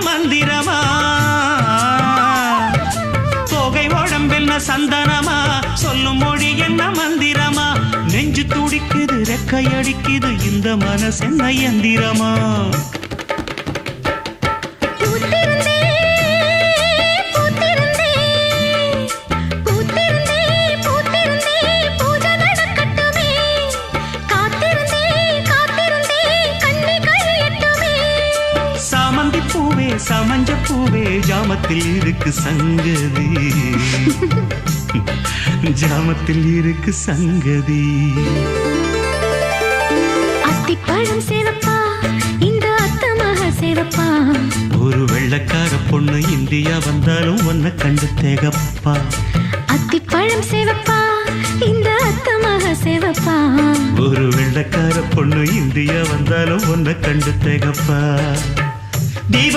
மந்திரமா தொகை உடம்பென்ன சந்தனமா? சொல்லும் மொழி என்ன மந்திரமா? நெஞ்சு துடிக்குது ரெக்கையடிக்குது இந்த மனசென்ன எந்திரமா பூவே சமஞ்ச பூவே ஜாமத்தில் இருக்கு சங்கதி. ஜாமத்தில் இருக்கு சங்கதி. அத்திப்பழம் சேவப்பா இந்த அத்தமாக சேவப்பா. ஒரு வெள்ளக்கார பொண்ணு இந்தியா வந்தாலும் உன்னை கண்டு தேகப்பா. அத்திப்பழம் சேவப்பா இந்த அத்தமாக சேவப்பா. ஒரு வெள்ளக்கார பொண்ணு இந்தியா வந்தாலும் உன்னை கண்டு தேகப்பா. Diva.